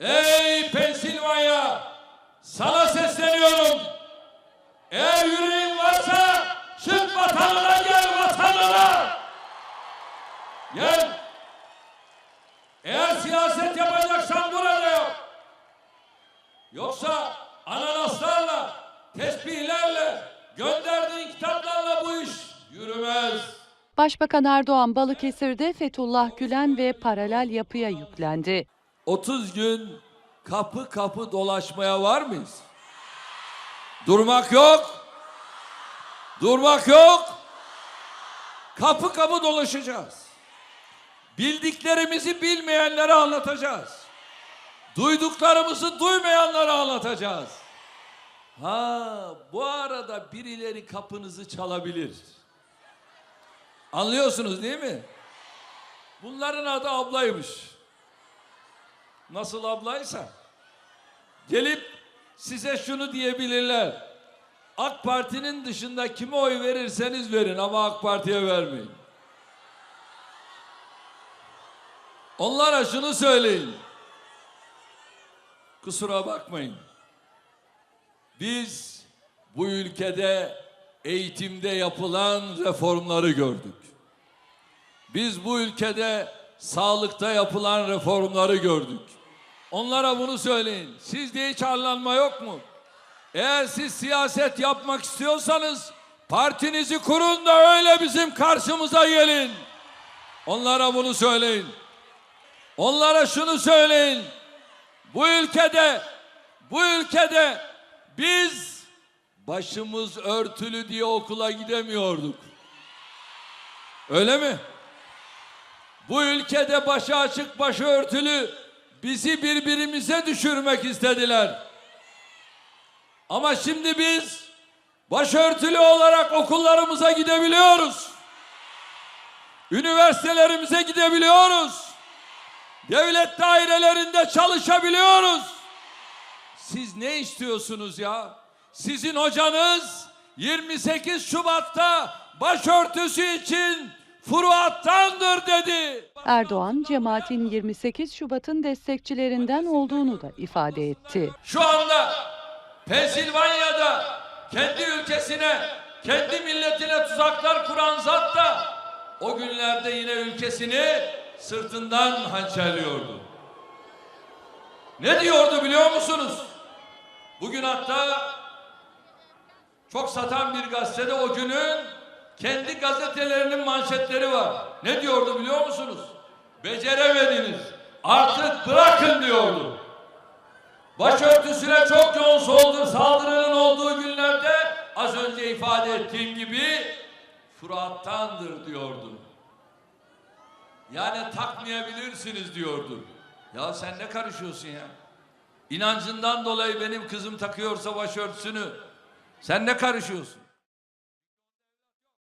Ey Pensilvanya! Sana sesleniyorum. Eğer yüreğin varsa çık vatanına gel vatanına. Gel. Eğer siyaset yapacaksan burada yok. Yoksa ananaslarla, tesbihlerle, gönderdiğin kitaplarla bu iş yürümez. Başbakan Erdoğan Balıkesir'de Fethullah Gülen ve paralel yapıya yüklendi. 30 gün kapı kapı dolaşmaya var mıyız? Durmak yok. Durmak yok. Kapı kapı dolaşacağız. Bildiklerimizi bilmeyenlere anlatacağız. Duyduklarımızı duymayanlara anlatacağız. Ha, bu arada birileri kapınızı çalabilir. Anlıyorsunuz değil mi? Bunların adı ablaymış nasıl ablaysa gelip size şunu diyebilirler. AK Parti'nin dışında kime oy verirseniz verin ama AK Parti'ye vermeyin. Onlara şunu söyleyin. Kusura bakmayın. Biz bu ülkede eğitimde yapılan reformları gördük. Biz bu ülkede sağlıkta yapılan reformları gördük. Onlara bunu söyleyin. Sizde hiç arlanma yok mu? Eğer siz siyaset yapmak istiyorsanız partinizi kurun da öyle bizim karşımıza gelin. Onlara bunu söyleyin. Onlara şunu söyleyin. Bu ülkede bu ülkede biz başımız örtülü diye okula gidemiyorduk. Öyle mi? Bu ülkede başı açık, başı örtülü bizi birbirimize düşürmek istediler. Ama şimdi biz başörtülü olarak okullarımıza gidebiliyoruz. Üniversitelerimize gidebiliyoruz. Devlet dairelerinde çalışabiliyoruz. Siz ne istiyorsunuz ya? Sizin hocanız 28 Şubat'ta başörtüsü için furuattandır dedi. Erdoğan, cemaatin 28 Şubat'ın destekçilerinden olduğunu da ifade etti. Şu anda Pensilvanya'da kendi ülkesine, kendi milletine tuzaklar kuran zat da o günlerde yine ülkesini sırtından hançerliyordu. Ne diyordu biliyor musunuz? Bugün hatta çok satan bir gazetede o günün kendi gazetelerinin manşetleri var. Ne diyordu biliyor musunuz? Beceremediniz. Artık bırakın diyordu. Başörtüsüne çok yoğun soldur, saldırının olduğu günlerde az önce ifade ettiğim gibi Fırat'tandır diyordu. Yani takmayabilirsiniz diyordu. Ya sen ne karışıyorsun ya? İnancından dolayı benim kızım takıyorsa başörtüsünü sen ne karışıyorsun?